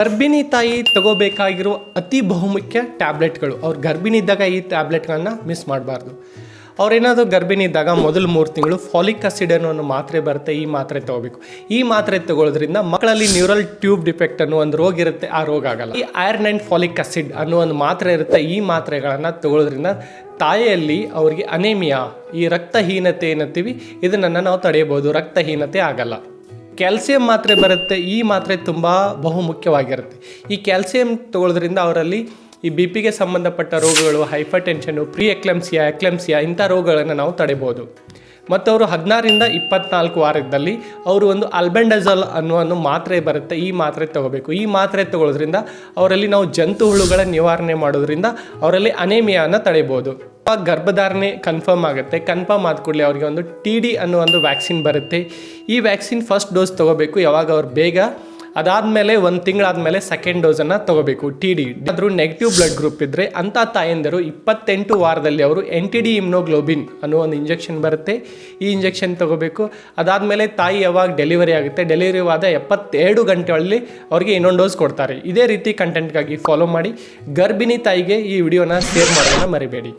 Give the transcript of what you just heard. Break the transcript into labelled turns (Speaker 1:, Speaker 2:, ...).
Speaker 1: ಗರ್ಭಿಣಿ ತಾಯಿ ತಗೋಬೇಕಾಗಿರೋ ಅತಿ ಬಹುಮುಖ್ಯ ಟ್ಯಾಬ್ಲೆಟ್ಗಳು. ಅವ್ರು ಗರ್ಭಿಣಿ ಇದ್ದಾಗ ಈ ಟ್ಯಾಬ್ಲೆಟ್ಗಳನ್ನ ಮಿಸ್ ಮಾಡಬಾರ್ದು. ಅವ್ರೇನಾದರೂ ಗರ್ಭಿಣಿ ಇದ್ದಾಗ ಮೊದಲು ಮೂರು ತಿಂಗಳು ಫಾಲಿಕ್ ಆಸಿಡ್ ಅನ್ನೋ ಒಂದು ಮಾತ್ರೆ ಬರುತ್ತೆ, ಈ ಮಾತ್ರೆ ತಗೋಬೇಕು. ಈ ಮಾತ್ರೆ ತಗೊಳ್ಳೋದ್ರಿಂದ ಮಕ್ಕಳಲ್ಲಿ ನ್ಯೂರಲ್ ಟ್ಯೂಬ್ ಡಿಫೆಕ್ಟ್ ಅನ್ನೋ ಒಂದು ರೋಗ ಇರುತ್ತೆ, ಆ ರೋಗ ಆಗಲ್ಲ. ಈ ಐರನ್ ಆ್ಯಂಡ್ ಫಾಲಿಕ್ ಆಸಿಡ್ ಅನ್ನೋ ಒಂದು ಮಾತ್ರೆ ಇರುತ್ತೆ, ಈ ಮಾತ್ರೆಗಳನ್ನು ತಗೊಳ್ಳೋದ್ರಿಂದ ತಾಯಿಯಲ್ಲಿ ಅವರಿಗೆ ಅನೇಮಿಯಾ, ಈ ರಕ್ತಹೀನತೆ ಏನಂತೀವಿ ಇದನ್ನು ನಾವು ತಡೆಯಬಹುದು, ರಕ್ತಹೀನತೆ ಆಗಲ್ಲ. ಕ್ಯಾಲ್ಸಿಯಂ ಮಾತ್ರೆ ಬರುತ್ತೆ, ಈ ಮಾತ್ರೆ ತುಂಬ ಬಹುಮುಖ್ಯವಾಗಿರುತ್ತೆ. ಈ ಕ್ಯಾಲ್ಸಿಯಂ ತಗೊಳ್ಳೋದ್ರಿಂದ ಅವರಲ್ಲಿ ಈ ಬಿ ಪಿಗೆ ಸಂಬಂಧಪಟ್ಟ ರೋಗಗಳು hypertension pre eclampsia eclampsia ಇಂಥ ರೋಗಗಳನ್ನು ನಾವು ತಡೆಬೋದು. ಮತ್ತು ಅವರು ಹದಿನಾರರಿಂದ ಇಪ್ಪತ್ನಾಲ್ಕು ವಾರದಲ್ಲಿ ಅವರು ಒಂದು ಅಲ್ಬೆಂಡಜಲ್ ಅನ್ನುವ ಒಂದು ಮಾತ್ರೆ ಬರುತ್ತೆ, ಈ ಮಾತ್ರೆ ತಗೋಬೇಕು. ಈ ಮಾತ್ರೆ ತಗೊಳ್ಳೋದ್ರಿಂದ ಅವರಲ್ಲಿ ನಾವು ಜಂತು ಹುಳುಗಳ ನಿವಾರಣೆ ಮಾಡೋದ್ರಿಂದ ಅವರಲ್ಲಿ ಅನೇಮಿಯಾನ ತಡೆಯಬಹುದು ಗರ್ಭಧಾರಣೆ ಕನ್ಫರ್ಮ್ ಆಗುತ್ತೆ. ಕನ್ಫರ್ಮ್ ಆದ ಕೂಡಲೇ ಅವರಿಗೆ ಒಂದು ಟಿ ಡಿ ಅನ್ನೋ ಒಂದು ವ್ಯಾಕ್ಸಿನ್ ಬರುತ್ತೆ. ಈ ವ್ಯಾಕ್ಸಿನ್ ಫಸ್ಟ್ ಡೋಸ್ ತಗೋಬೇಕು. ಯಾವಾಗ ಅವ್ರು ಬೇಗ ಅದಾದಮೇಲೆ ಒಂದು ತಿಂಗಳಾದಮೇಲೆ ಸೆಕೆಂಡ್ ಡೋಸನ್ನು ತಗೋಬೇಕು. ಟಿ ಡಿ ಆದರೂ ನೆಗೆಟಿವ್ ಬ್ಲಡ್ ಗ್ರೂಪ್ ಇದ್ದರೆ ಅಂಥ ತಾಯಂದಿರು ಇಪ್ಪತ್ತೆಂಟು ವಾರದಲ್ಲಿ ಅವರು ಎನ್ ಟಿ ಡಿ ಇಮ್ನೋಗ್ಲೋಬಿನ್ ಅನ್ನೋ ಒಂದು ಇಂಜೆಕ್ಷನ್ ಬರುತ್ತೆ. ಈ ಇಂಜೆಕ್ಷನ್ ತಗೋಬೇಕು. ಅದಾದಮೇಲೆ ತಾಯಿ ಯಾವಾಗ ಡೆಲಿವರಿ ಆಗುತ್ತೆ? ಡೆಲಿವರಿ ಆದ ಎಪ್ಪತ್ತೆರಡು ಗಂಟೆಗಳಲ್ಲಿ ಅವರಿಗೆ ಇನ್ನೊಂದು ಡೋಸ್ ಕೊಡ್ತಾರೆ. ಇದೇ ರೀತಿ ಕಂಟೆಂಟ್ಗಾಗಿ ಫಾಲೋ ಮಾಡಿ. ಗರ್ಭಿಣಿ ತಾಯಿಗೆ ಈ ವಿಡಿಯೋನ ಶೇರ್ ಮಾಡೋದನ್ನ ಮರಿಬೇಡಿ.